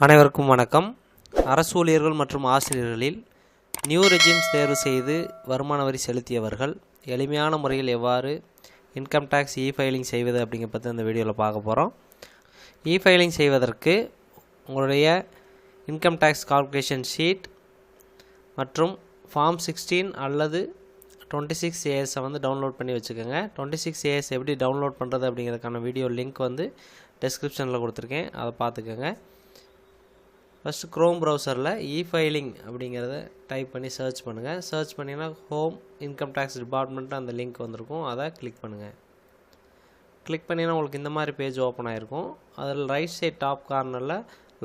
அனைவருக்கும் வணக்கம். அரசு ஊழியர்கள் மற்றும் ஆசிரியர்களில் நியூ ரெஜிம்ஸ் தேர்வு செய்து வருமான வரி செலுத்தியவர்கள் எளிமையான முறையில் எவ்வாறு இன்கம் டேக்ஸ் இ ஃபைலிங் செய்வது அப்படிங்கிற பற்றி இந்த வீடியோவில் பார்க்க போகிறோம் இ ஃபைலிங் செய்வதற்கு உங்களுடைய இன்கம் டேக்ஸ் கால்குலேஷன் ஷீட் மற்றும் ஃபார்ம் சிக்ஸ்டீன் அல்லது டுவெண்ட்டி சிக்ஸ் ஏஎஸை வந்து டவுன்லோட் பண்ணி வச்சுக்கோங்க. டுவெண்ட்டி சிக்ஸ் ஏஎஸ் எப்படி டவுன்லோட் பண்ணுறது அப்படிங்கிறதுக்கான வீடியோ லிங்க் வந்து டிஸ்கிரிப்ஷனில் கொடுத்துருக்கேன். அதை பார்த்துக்கோங்க. ஃபஸ்ட்டு க்ரோம் ப்ரௌசரில் இ ஃபைலிங் அப்படிங்கிறத டைப் பண்ணி சர்ச் பண்ணுங்கள் சர்ச் பண்ணிங்கன்னா ஹோம் இன்கம் டேக்ஸ் டிபார்ட்மெண்ட் அந்த லிங்க் வந்திருக்கும். அதை கிளிக் பண்ணுங்கள் கிளிக் பண்ணிங்கன்னா உங்களுக்கு இந்த மாதிரி பேஜ் ஓப்பன் ஆகிருக்கும் அதில் ரைட் சைட் டாப் கார்னரில்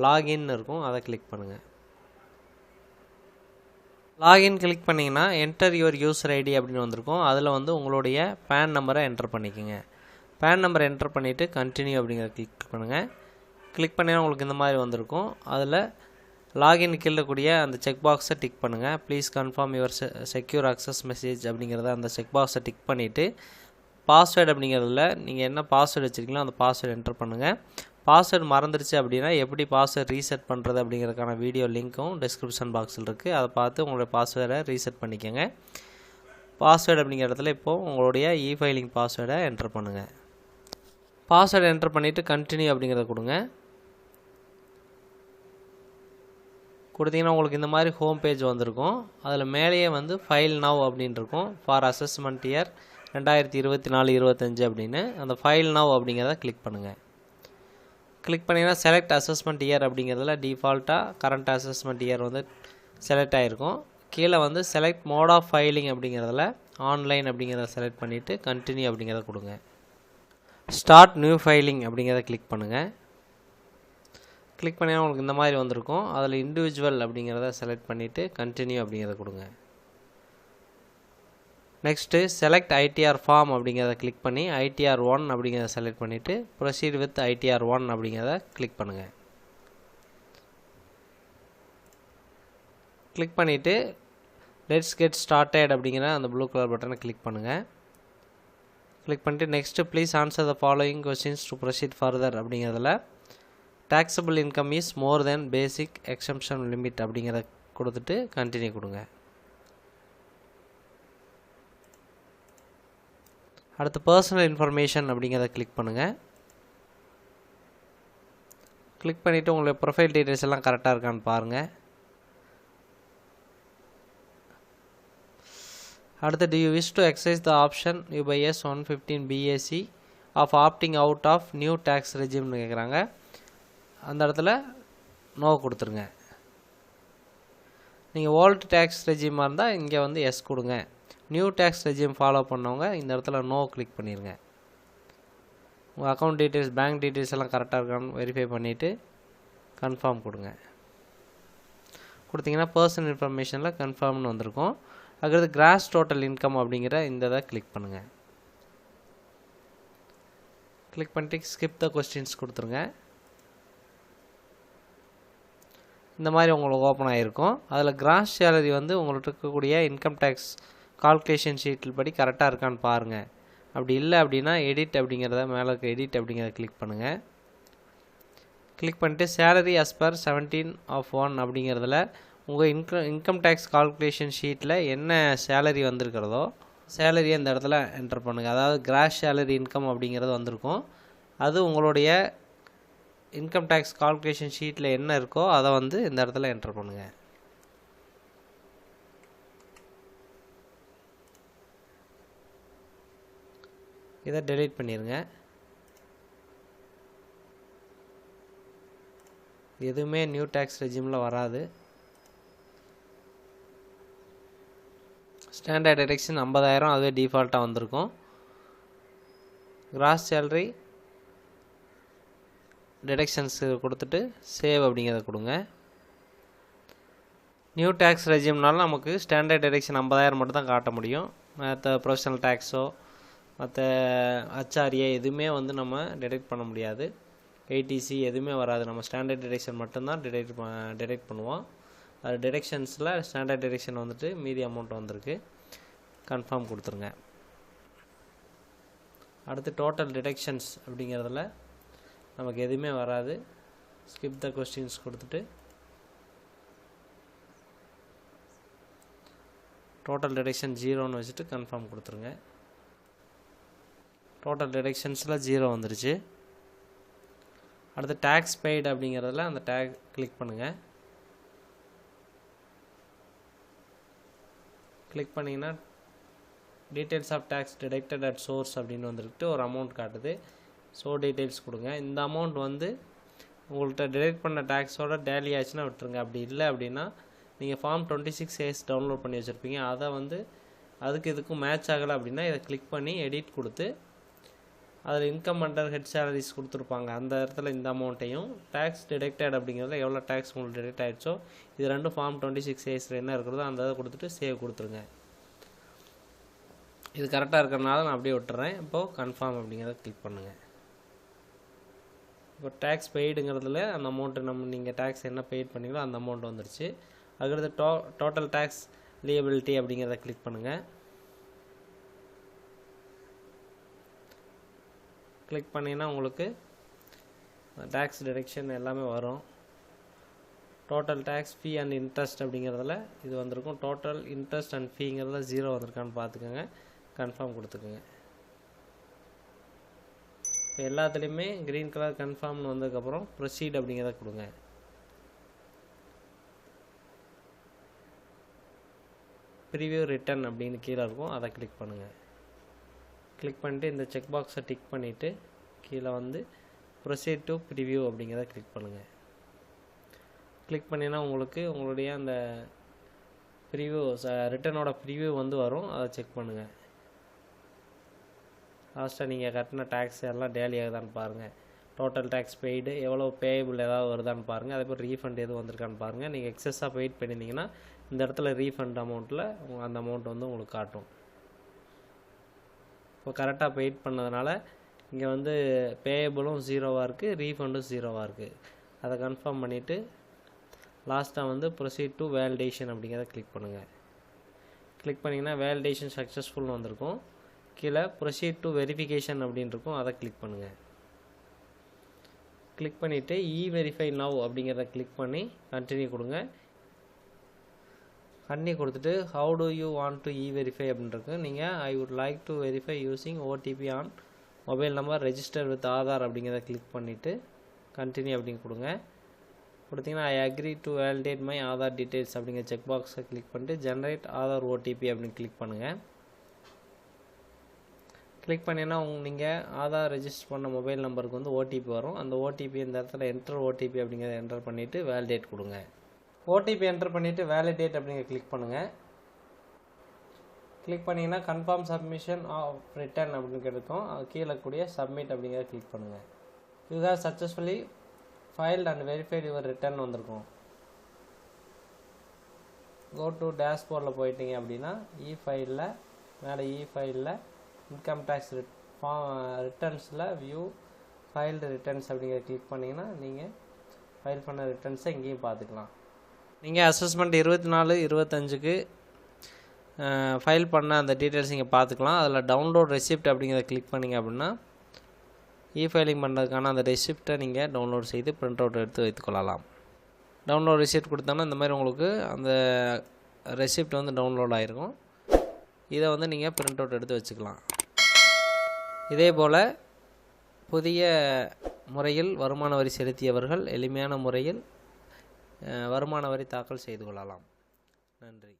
லாகின் இருக்கும். அதை கிளிக் பண்ணுங்கள் லாகின் கிளிக் பண்ணிங்கன்னா என்டர் யுவர் யூசர் ஐடி அப்படின்னு வந்திருக்கும். அதில் வந்து உங்களுடைய பேன் நம்பரை என்டர் பண்ணிக்கோங்க. பேன் நம்பர் என்டர் பண்ணிவிட்டு கண்டினியூ அப்படிங்கிறத கிளிக் பண்ணுங்கள் கிளிக் பண்ணினா உங்களுக்கு இந்த மாதிரி வந்திருக்கும். அதில் லாகின் கீழக்கூடிய அந்த செக் பாக்ஸை டிக் பண்ணுங்கள் please confirm your secure access message அப்படிங்கிறத அந்த செக் பாக்ஸை டிக் பண்ணிவிட்டு பாஸ்வேர்டு அப்படிங்கிறதுல நீங்கள் என்ன பாஸ்வேர்டு வச்சுருக்கீங்களோ அந்த பாஸ்வேர்டு என்டர் பண்ணுங்கள் பாஸ்வேர்டு மறந்துருச்சு அப்படின்னா எப்படி பாஸ்வேர்டு ரீசெட் பண்ணுறது அப்படிங்கிறதுக்கான வீடியோ லிங்க்கும் டிஸ்கிரிப்ஷன் பாக்ஸில் இருக்குது அதை பார்த்து உங்களுடைய பாஸ்வேர்டை ரீசெட் பண்ணிக்கோங்க. பாஸ்வேர்டு அப்படிங்கிற இடத்துல இப்போது உங்களுடைய இ ஃபைலிங் பாஸ்வேர்டை என்டர் பண்ணுங்கள் பாஸ்வேர்டு என்டர் பண்ணிவிட்டு கண்டினியூ அப்படிங்கிறத கொடுங்க. கொடுத்தீங்கன்னா உங்களுக்கு இந்த மாதிரி ஹோம் பேஜ் வந்திருக்கும். அதில் மேலேயே வந்து ஃபைல் நவ் அப்படின்னு இருக்கும் ஃபார் அசஸ்மெண்ட் இயர் ரெண்டாயிரத்தி இருபத்தி நாலு இருபத்தஞ்சு அப்படின்னு. அந்த ஃபைல் நவ் அப்படிங்கிறத கிளிக் பண்ணுங்கள் கிளிக் பண்ணிங்கன்னா செலக்ட் அசஸ்மெண்ட் இயர் அப்படிங்கிறதுல டிஃபால்ட்டாக கரண்ட் அசஸ்மெண்ட் இயர் வந்து செலக்ட் ஆகிருக்கும் கீழே வந்து செலக்ட் மோட் ஆஃப் ஃபைலிங் அப்படிங்கிறதுல ஆன்லைன் அப்படிங்கிறத செலக்ட் பண்ணிவிட்டு கண்டினியூ அப்படிங்கிறத கொடுங்க. ஸ்டார்ட் நியூ ஃபைலிங் அப்படிங்கிறத கிளிக் பண்ணுங்கள் கிளிக் பண்ணினா உங்களுக்கு இந்த மாதிரி வந்திருக்கும். அதில் இண்டிவிஜுவல் அப்படிங்கிறத செலக்ட் பண்ணிவிட்டு கண்டினியூ அப்படிங்கிறத கொடுங்க. நெக்ஸ்ட்டு செலக்ட் ஐடிஆர் ஃபார்ம் அப்படிங்கிறத கிளிக் பண்ணி ஐடிஆர் ஒன் அப்படிங்கிறத செலக்ட் பண்ணிவிட்டு ப்ரொசீட் வித் ஐடிஆர் ஒன் அப்படிங்கிறத கிளிக் பண்ணுங்கள் கிளிக் பண்ணிவிட்டு லெட்ஸ் கெட் ஸ்டார்டட் அப்படிங்கிற அந்த ப்ளூ கலர் பட்டனை கிளிக் பண்ணுங்கள் கிளிக் பண்ணிட்டு next please answer the following questions to proceed further அப்படிங்கிறதுல taxable income is more than basic exemption limit அப்படிங்கிறத கொடுத்துட்டு கண்டினியூ கொடுங்க. அடுத்து பர்சனல் இன்ஃபர்மேஷன் அப்படிங்கிறத கிளிக் பண்ணுங்கள் கிளிக் பண்ணிவிட்டு உங்களுடைய ப்ரொஃபைல் டீட்டெயில்ஸ் எல்லாம் கரெக்டாக இருக்கான்னு பாருங்கள் அடுத்து do you wish to exercise the option you by S one fifteen BSC of opting out of new tax ரெஜிம்னு கேட்குறாங்க அந்த இடத்துல நோ கொடுத்துருங்க. நீங்கள் ஓல்டு டேக்ஸ் ரெஜிமாக இருந்தால் இங்கே வந்து எஸ் கொடுங்க. நியூ டேக்ஸ் ரெஜிம் ஃபாலோ பண்ணவங்க இந்த இடத்துல நோ கிளிக் பண்ணிடுங்க உங்கள் அக்கௌண்ட் டீட்டெயில்ஸ் பேங்க் டீட்டெயில்ஸ் எல்லாம் கரெக்டாக இருக்கான்னு வெரிஃபை பண்ணிவிட்டு கன்ஃபார்ம் கொடுங்க. கொடுத்தீங்கன்னா பர்சனல் இன்ஃபர்மேஷனில் கன்ஃபார்ம்னு வந்திருக்கும். அக்கிறது கிராஸ் டோட்டல் இன்கம் அப்படிங்கிற இந்த இதை கிளிக் பண்ணுங்கள் கிளிக் பண்ணிட்டு ஸ்கிப் த கொஸ்டின்ஸ் கொடுத்துருங்க. இந்த மாதிரி உங்களுக்கு ஓப்பன் ஆகிருக்கும் அதில் கிராஸ் சேலரி வந்து உங்கள்கிட்ட இருக்கக்கூடிய இன்கம் டேக்ஸ் கால்குலேஷன் ஷீட்டில் படி கரெக்டாக இருக்கான்னு பாருங்கள் அப்படி இல்லை அப்படின்னா எடிட் அப்படிங்கிறத மேலே இருக்க எடிட் அப்படிங்கிறத கிளிக் பண்ணுங்கள் கிளிக் பண்ணிட்டு salary as per seventeen of one அப்படிங்கிறதுல உங்கள் இன்கம் இன்கம் டேக்ஸ் கால்குலேஷன் ஷீட்டில் என்ன சேலரி வந்திருக்கிறதோ சேலரியை இந்த இடத்துல என்டர் பண்ணுங்கள் அதாவது கிராஸ் சேலரி இன்கம் அப்படிங்கிறது வந்திருக்கும். அது உங்களுடைய இன்கம் டேக்ஸ் கால்குலேஷன் ஷீட்டில் என்ன இருக்கோ அதை வந்து இந்த இடத்துல என்டர் பண்ணுங்கள் இதை டெலீட் பண்ணிடுங்க எதுவுமே நியூ டேக்ஸ் ரெஜிமில் வராது. ஸ்டாண்டர்ட் டிடெக்ஷன் ஐம்பதாயிரம் அதுவே டிஃபால்ட்டாக வந்திருக்கும். கிராஸ் சேலரி டிடெக்ஷன்ஸ் கொடுத்துட்டு சேவ் அப்படிங்கிறத கொடுங்க. நியூ டேக்ஸ் ரெஜிம்னால நமக்கு ஸ்டாண்டர்ட் டிடெக்ஷன் ஐம்பதாயிரம் மட்டும் தான் காட்ட முடியும். மற்ற ப்ரொஃபஷனல் டேக்ஸோ மற்ற ஹச்ஆர்ஏ எதுவுமே வந்து நம்ம டிடெக்ட் பண்ண முடியாது. ஏடிசி எதுவுமே வராது. நம்ம ஸ்டாண்டர்ட் டிடெக்ஷன் மட்டும்தான் டிடெக்ட் டிடெக்ட் பண்ணுவோம். அது டிடெக்ஷன்ஸில் ஸ்டாண்டர்ட் டிடெக்ஷன் வந்துட்டு மீதி அமௌண்ட் வந்திருக்கு. கன்ஃபார்ம் கொடுத்துருங்க. அடுத்து டோட்டல் டிடெக்ஷன்ஸ் அப்படிங்கிறதுல நமக்கு எதுவுமே வராது. ஸ்கிப் த கொஸ்டின்ஸ் கொடுத்துட்டு. டோட்டல் டிடக்ஷன் ஜீரோன்னு வச்சுட்டு கன்ஃபார்ம் கொடுத்துருங்க. டோட்டல் டிடக்ஷன்ஸில் ஜீரோ வந்துருச்சு. அடுத்து டேக்ஸ் பெய்டு அப்படிங்கிறதுல அந்த டேக் கிளிக் பண்ணுங்கள் கிளிக் பண்ணிங்கன்னா details of tax deducted at source அப்படின்னு வந்துருக்கு ஒரு அமௌண்ட் காட்டுது. ஸோ டீட்டெயில்ஸ் கொடுங்க. இந்த அமௌண்ட் வந்து உங்கள்கிட்ட டிடெக்ட் பண்ண டேக்ஸோட டேலி ஆச்சுன்னா விட்டுருங்க. அப்படி இல்லை அப்படின்னா நீங்கள் form twenty six AS download பண்ணி வச்சுருப்பீங்க. அதை வந்து அதுக்கு இதுக்கும் மேட்ச் ஆகலை அப்படின்னா இதை கிளிக் பண்ணி எடிட் கொடுத்து அதில் இன்கம் அண்டர் ஹெட் சேலரிஸ் கொடுத்துருப்பாங்க. அந்த இடத்துல இந்த அமௌண்ட்டையும் டேக்ஸ் டிடெக்டட் அப்படிங்கிறதுல எவ்வளோ டேக்ஸ் உங்களுக்கு டிடெக்ட் ஆகிடுச்சோ இது ரெண்டும் ஃபார்ம் டுவெண்ட்டி சிக்ஸ் ஏஸில் என்ன இருக்கிறதோ அந்த இதை கொடுத்துட்டு சேவ் கொடுத்துருங்க. இது கரெக்டாக இருக்கிறனால நான் அப்படியே விட்டுறேன். இப்போது கன்ஃபார்ம் அப்படிங்கிறத கிளிக் பண்ணுங்கள் இப்போ டேக்ஸ் பெய்டுங்கிறதுல அந்த அமௌண்ட்டு நம்ம நீங்கள் டேக்ஸ் என்ன பெய்ட் பண்ணீங்களோ அந்த அமௌண்ட் வந்துருச்சு. அதுக்கடுத்து டோ டோட்டல் டேக்ஸ் லியபிலிட்டி அப்படிங்கிறத கிளிக் பண்ணுங்கள் கிளிக் பண்ணிங்கன்னா உங்களுக்கு டேக்ஸ் டிடெக்ஷன் எல்லாமே வரும். Total tax fee and interest அப்படிங்கிறதுல இது வந்திருக்கும். டோட்டல் இன்ட்ரெஸ்ட் அண்ட் ஃபீங்கிறதுல ஜீரோ வந்திருக்கான்னு பார்த்துக்கோங்க. கன்ஃபார்ம் கொடுத்துக்குங்க. இப்போ எல்லாத்துலேயுமே க்ரீன் கலர் கன்ஃபார்ம்னு வந்ததுக்கப்புறம் ப்ரொசீட் அப்படிங்கிறத கொடுங்க. ப்ரிவியூ ரிட்டன் அப்படின்னு கீழே இருக்கும். அதை கிளிக் பண்ணுங்கள் கிளிக் பண்ணிட்டு இந்த செக் பாக்ஸை டிக் பண்ணிவிட்டு கீழே வந்து ப்ரொசீட் டு ப்ரிவியூ அப்படிங்கிறத கிளிக் பண்ணுங்கள் கிளிக் பண்ணினா உங்களுக்கு உங்களுடைய அந்த ப்ரிவியூ ரிட்டனோட ப்ரிவியூ வந்து வரும். அதை செக் பண்ணுங்கள் லாஸ்ட்டாக நீங்கள் கட்டின டேக்ஸ் எல்லாம் டேலி ஆகுதான்னு பாருங்கள் டோட்டல் டேக்ஸ் பெய்டு எவ்வளோ பேயபிள் ஏதாவது வருதான்னு பாருங்கள் அதே மாதிரி ரீஃபண்ட் எதுவும் வந்திருக்கான்னு பாருங்கள் நீங்கள் எக்ஸஸாக பெய்ட் பண்ணியிருந்தீங்கன்னா இந்த இடத்துல ரீஃபண்ட் அமௌண்ட்டில் அந்த அமௌண்ட் வந்து உங்களுக்கு காட்டும். இப்போ கரெக்டாக பெய்ட் பண்ணதுனால இங்கே வந்து பேயபிளும் ஜீரோவாக இருக்குது ரீஃபண்டும் ஜீரோவாக இருக்குது அதை கன்ஃபார்ம் பண்ணிவிட்டு லாஸ்ட்டாக வந்து ப்ரொசீட் டு வேலிடேஷன் அப்படிங்கிறத கிளிக் பண்ணுங்கள் கிளிக் பண்ணிங்கன்னா வேலிடேஷன் சக்ஸஸ்ஃபுல்னு வந்திருக்கும். கீழே ப்ரொசீட் டு வெரிஃபிகேஷன் அப்படின்னு இருக்கும். அதை கிளிக் பண்ணுங்கள் கிளிக் பண்ணிவிட்டு இ வெரிஃபை நவ் அப்படிங்கிறத கிளிக் பண்ணி கண்டினியூ கொடுங்க. கண்டினியூ கொடுத்துட்டு how do you want to E verify அப்படின்றது நீங்கள் I would like to verify using OTP on mobile number register with Aadhaar அப்படிங்கிறத கிளிக் பண்ணிவிட்டு கண்டினியூ அப்படின்னு கொடுங்க. கொடுத்தீங்கன்னா I agree to validate my Aadhaar details அப்படிங்கிற செக் பாக்ஸை கிளிக் பண்ணிட்டு ஜென்ரேட் ஆதார் ஓடிபி அப்படின்னு கிளிக் பண்ணுங்கள் கிளிக் பண்ணிங்கன்னா உங்க நீங்கள் ஆதார் ரெஜிஸ்டர் பண்ண மொபைல் நம்பருக்கு வந்து ஓடிபி வரும். அந்த ஓடிபி இந்த இடத்துல என்டர் ஓடிபி அப்படிங்கிறத என்டர் பண்ணிவிட்டு வேலிடேட் கொடுங்க. ஓடிபி என்டர் பண்ணிவிட்டு வேலிடேட் அப்படிங்கிற கிளிக் பண்ணுங்கள் கிளிக் பண்ணிங்கன்னா கன்ஃபார்ம் சப்மிஷன் ஆஃப் ரிட்டர்ன் அப்படின்னு கிடைக்கும். அது கீழே கூடிய சப்மிட் அப்படிங்கிறத கிளிக் பண்ணுங்கள் இதுதான் successfully filed and verified your return வந்திருக்கும். கோ டு டேஷ்போர்டில் போயிட்டீங்க அப்படின்னா இ ஃபைலில் மேலே இ ஃபைலில் இன்கம் டேக்ஸ் ரிட் ரிட்டர்ன்ஸில் வியூ ஃபைல்டு ரிட்டர்ன்ஸ் அப்படிங்கிற கிளிக் பண்ணிங்கன்னா நீங்கள் ஃபைல் பண்ண ரிட்டர்ன்ஸை இங்கேயும் பார்த்துக்கலாம். நீங்கள் அசஸ்மெண்ட் இருபத்தி நாலு இருபத்தஞ்சுக்கு ஃபைல் பண்ண அந்த டீட்டெயில்ஸ் நீங்கள் பார்த்துக்கலாம். அதில் டவுன்லோட் ரெசிப்ட் அப்படிங்கிறத கிளிக் பண்ணிங்க அப்படின்னா இ ஃபைலிங் பண்ணுறதுக்கான அந்த ரெசிப்டை நீங்கள் டவுன்லோட் செய்து பிரிண்ட் அவுட் எடுத்து வைத்துக்கொள்ளலாம் டவுன்லோட் ரெசிப்ட் கொடுத்தோன்னா இந்த மாதிரி உங்களுக்கு அந்த ரெசிப்ட் வந்து டவுன்லோட் ஆகிருக்கும் இதை வந்து நீங்கள் பிரிண்ட் அவுட் எடுத்து வச்சுக்கலாம். இதே போல் புதிய முறையில் வருமான வரி செலுத்தியவர்கள் எளிமையான முறையில் வருமான வரி தாக்கல் செய்து கொள்ளலாம். நன்றி.